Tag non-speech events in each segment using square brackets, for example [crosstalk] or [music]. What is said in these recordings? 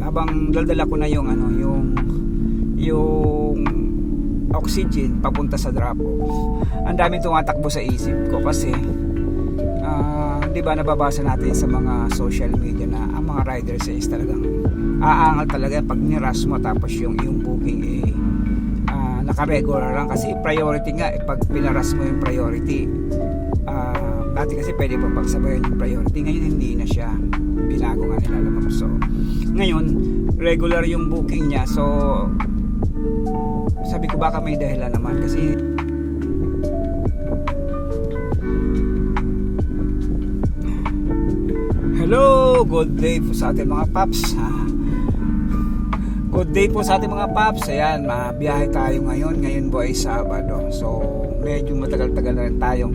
habang daldala ko na yung ano yung yung oxygen papunta sa drop off ang daming tumatakbo sa isip ko kasi ah, di ba nababasa natin sa mga social media na ang mga riders is talagang aangal talaga pag niras mo tapos yung yung booking eh ah, naka-regular lang. Kasi priority nga eh, pag pinaras mo yung priority dati kasi pwede pa pagsabayan yung priority ngayon hindi na siya binago nga nila mo so ngayon regular yung booking niya so sabi ko baka may dahilan naman kasi Hello, good day po sa ating mga paps. Good day po sa ating mga paps. Ayan, mabiyahe tayo ngayon. Ngayon po ay Sabado. So, medyo matagal-tagal na rin tayong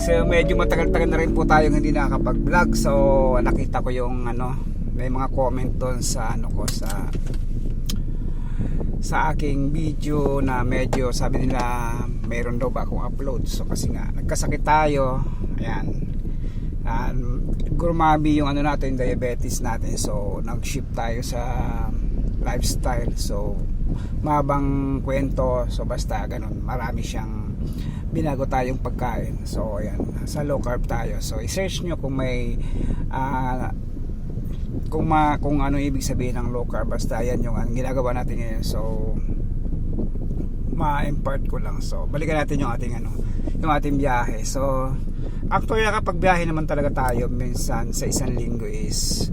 So, medyo matagal-tagal na rin po tayong hindi nakakapag-vlog. So, nakita ko yung ano, may mga comment doon sa ano ko sa sa aking video na medyo sabi nila mayroon daw ba akong upload. So, kasi nga nagkasakit tayo. Ayan. Um, grumabi yung ano natin, diabetes natin. So, nag-shift tayo sa lifestyle. So, mabang kwento. So, basta ganun. Marami siyang binago tayong pagkain. So, ayan. Sa low carb tayo. So, i-search nyo kung may ah, kung ma, kung ano ibig sabihin ng low carb. Basta yan yung ang ginagawa natin ngayon. So, ma-impart ko lang. So, balikan natin yung ating ano, yung ating biyahe. So, actually nakapag biyahe naman talaga tayo minsan sa isang linggo is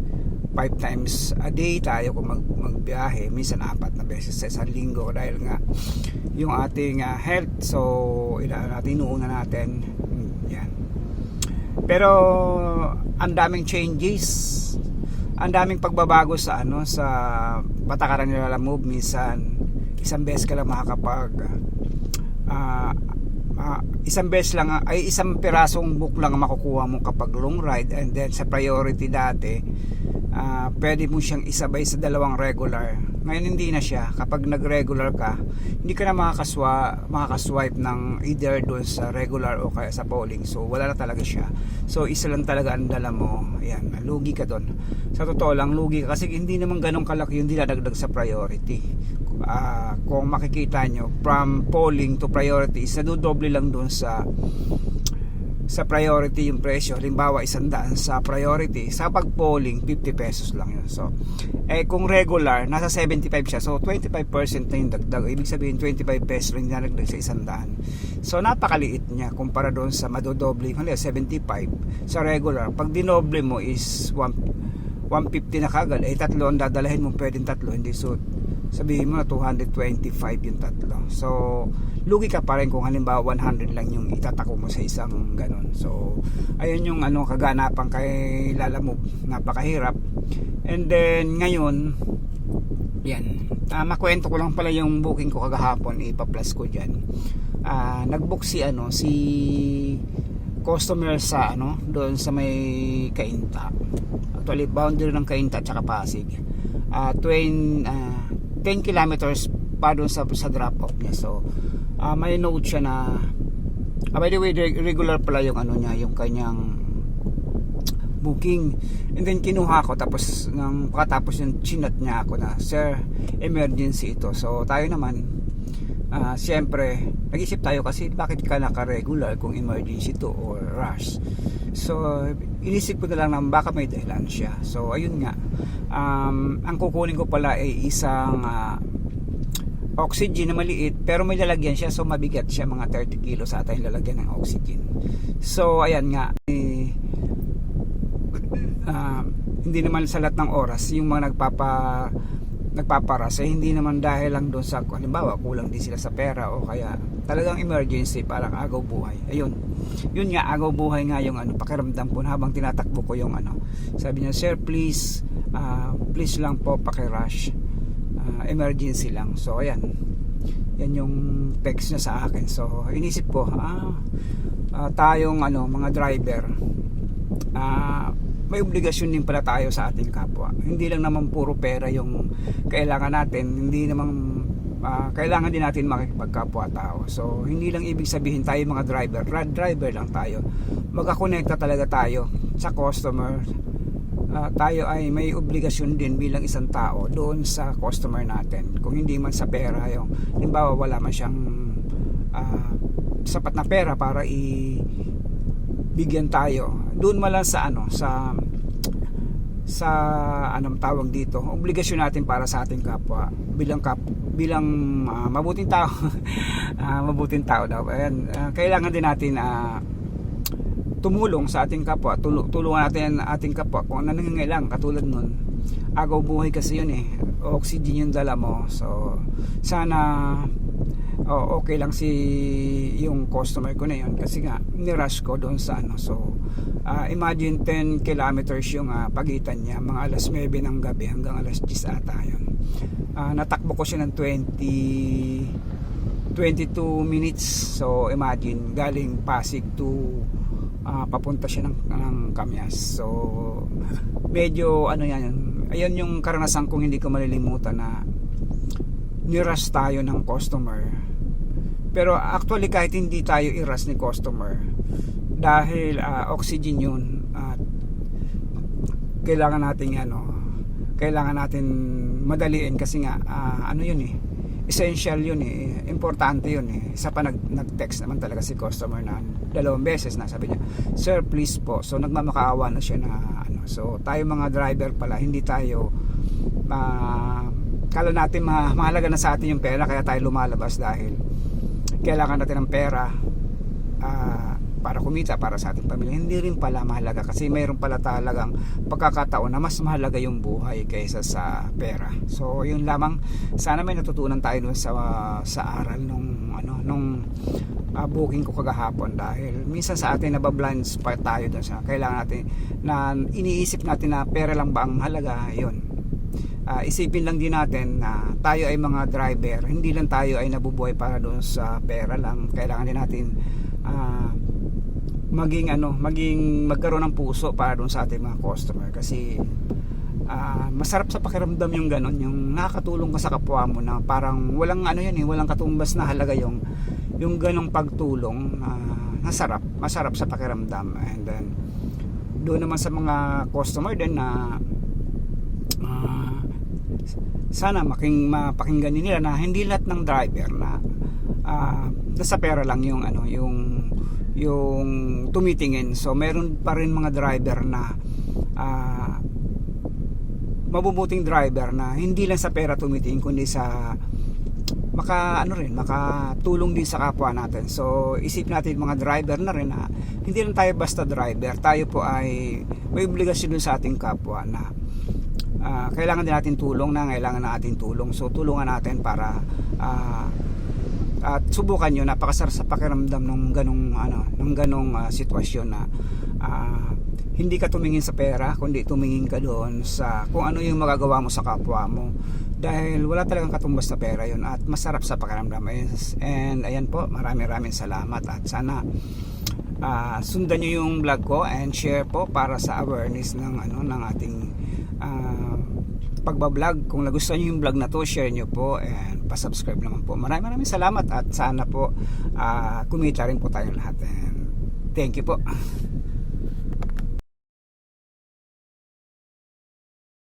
five times a day tayo kung mag, magbiyahe. Minsan apat na beses sa isang linggo dahil nga yung ating ah, health. So ila natin inuuna natin. Hmm, yan. Pero ang daming changes. Ang daming pagbabago sa ano sa patakaran nila move. Minsan isang beses ka lang makakapag ah, ah, isang beses lang ay isang pirasong book lang ang makukuha mo kapag long ride. And then sa priority dati ah, pwede mo siyang isabay sa dalawang regular. Ngayon hindi na siya. Kapag nag regular ka hindi ka na makakaswa, makakaswipe ng either doon sa regular o kaya sa polling so wala na talaga siya. So isa lang talaga ang dala mo. Yan, lugi ka doon sa totoo lang lugi ka. Kasi hindi naman ganong kalaki yung dinadagdag sa priority. Ah, kung makikita nyo from polling to priority is nadudoble lang doon sa sa priority yung presyo. Halimbawa isandaan sa priority sa pag polling 50 pesos lang yun. So eh kung regular nasa 75 siya. So 25% na yung dagdag. Ibig sabihin 25 pesos lang dinadagdag sa isandaan so napakaliit niya kumpara doon sa madodoble. Yung 75 sa regular pag dinoble mo is 1 150 na kagad eh tatlo ang dadalahin mo. Pwedeng tatlo hindi so sabihin mo na 225 yung tatlo. So lugi ka pa rin kung halimbawa 100 lang yung itatako mo sa isang ganon so ayun yung ano kaganapan kay Lalamove napakahirap. And then ngayon yan. Uh, makwento ko lang pala yung booking ko kagahapon ipa-plus ko dyan. Uh, nagbook si ano si customer sa ano doon sa may Kainta. Actually boundary ng Kainta at saka Pasig. Uh, twin, uh, 10 kilometers pa doon sa, sa drop off niya. So uh, may note siya na uh, by the way re- regular pala yung ano niya yung kanyang booking. And then kinuha ko tapos nang pagkatapos yung chinat niya ako na sir emergency ito. So tayo naman uh, siyempre nag-isip tayo kasi bakit ka naka-regular kung emergency to or rush so inisip ko na lang na baka may dahilan siya. So ayun nga. Um, ang kukunin ko pala ay isang uh, oxygen na maliit pero may lalagyan siya. So mabigat siya mga 30 kilos ata yung lalagyan ng oxygen. So ayan nga. Eh, uh, hindi naman sa lahat ng oras yung mga nagpapa nagpaparas eh hindi naman dahil lang doon sa halimbawa kulang din sila sa pera o kaya talagang emergency parang agaw buhay. Ayun. Yun nga agaw buhay nga yung ano pakiramdam ko habang tinatakbo ko yung ano. Sabi niya sir please uh, please lang po pakirush uh, emergency lang. So ayan. Yan yung text niya sa akin. So inisip ko ah, uh, tayong ano mga driver ah uh, may obligasyon din pala tayo sa ating kapwa. Hindi lang naman puro pera yung kailangan natin, hindi naman uh, kailangan din natin makipagkapwa tao. So, hindi lang ibig sabihin tayo mga driver, rad driver lang tayo. Magkakonekta talaga tayo sa customer ah, tayo ay may obligasyon din bilang isang tao doon sa customer natin. Kung hindi man sa pera yung halimbawa wala man siyang ah, sapat na pera para i bigyan tayo. Doon man lang sa ano sa sa anong tawag dito, obligasyon natin para sa ating kapwa bilang kap bilang ah, mabuting tao. [laughs] Ah, mabuting tao daw. Ayan, ah, kailangan din natin ah, tumulong sa ating kapwa, Tul- tulungan natin ang ating kapwa kung ano nangangailangan katulad nun. Agaw buhay kasi yun eh. Oxygen yung dala mo. So, sana oh, okay lang si yung customer ko na yun kasi nga nirush ko doon sa ano. So ah, imagine 10 kilometers yung ah, pagitan niya mga alas 9 ng gabi hanggang alas 10 ata yun. Ah, natakbo ko siya ng 20 22 minutes. So imagine galing Pasig to ah, papunta siya ng, ng Kamyas so medyo ano yan ayun yung karanasan kong hindi ko malilimutan na niras tayo ng customer pero actually kahit hindi tayo iras ni customer dahil ah, oxygen yun at kailangan natin ano kailangan natin madaliin kasi nga ah, ano yun eh essential yun eh importante yun eh. Isa pa nag, nag-text naman talaga si customer na dalawang beses na sabi niya sir please po. So nagmamakaawa na siya na ano so tayo mga driver pala hindi tayo ah, kala natin ma- mahalaga na sa atin yung pera kaya tayo lumalabas dahil kailangan natin ng pera ah, para kumita para sa ating pamilya. Hindi rin pala mahalaga kasi mayroon pala talagang pagkakataon na mas mahalaga yung buhay kaysa sa pera. So yun lamang. Sana may natutunan tayo dun sa sa aral nung ano nung ah, booking ko kagahapon dahil minsan sa atin nabablind spot tayo dun sa kailangan natin na iniisip natin na pera lang ba ang mahalaga yun Ah, isipin lang din natin na tayo ay mga driver. Hindi lang tayo ay nabubuhay para doon sa pera lang. Kailangan din natin ah, maging ano maging magkaroon ng puso para doon sa ating mga customer. Kasi ah, masarap sa pakiramdam yung ganon yung nakakatulong ka sa kapwa mo na parang walang ano yun eh walang katumbas na halaga yung yung ganong pagtulong ah, masarap masarap sa pakiramdam. And then doon naman sa mga customer din na ah, sana making mapakinggan nila na hindi lahat ng driver na ah, nasa pera lang yung ano yung yung tumitingin. So meron pa rin mga driver na ah, mabubuting driver na hindi lang sa pera tumitingin kundi sa maka ano rin makatulong din sa kapwa natin. So isip natin mga driver na rin na hindi lang tayo basta driver. Tayo po ay may obligasyon sa ating kapwa na ah, kailangan din natin tulong na kailangan na ating tulong. So tulungan natin para ah, at subukan nyo napakasarap sa pakiramdam ng ganong ano ng ganong ah, sitwasyon na ah, hindi ka tumingin sa pera kundi tumingin ka doon sa kung ano yung magagawa mo sa kapwa mo. Dahil wala talagang katumbas na pera yun at masarap sa pakiramdam. And ayan po maraming maraming salamat at sana ah, sundan nyo yung vlog ko and share po para sa awareness ng ano ng ating ah, pagbablog. Kung nagustuhan nyo yung vlog na to share nyo po and pasubscribe naman po. Maraming maraming salamat at sana po ah, kumita rin po tayong lahat and thank you po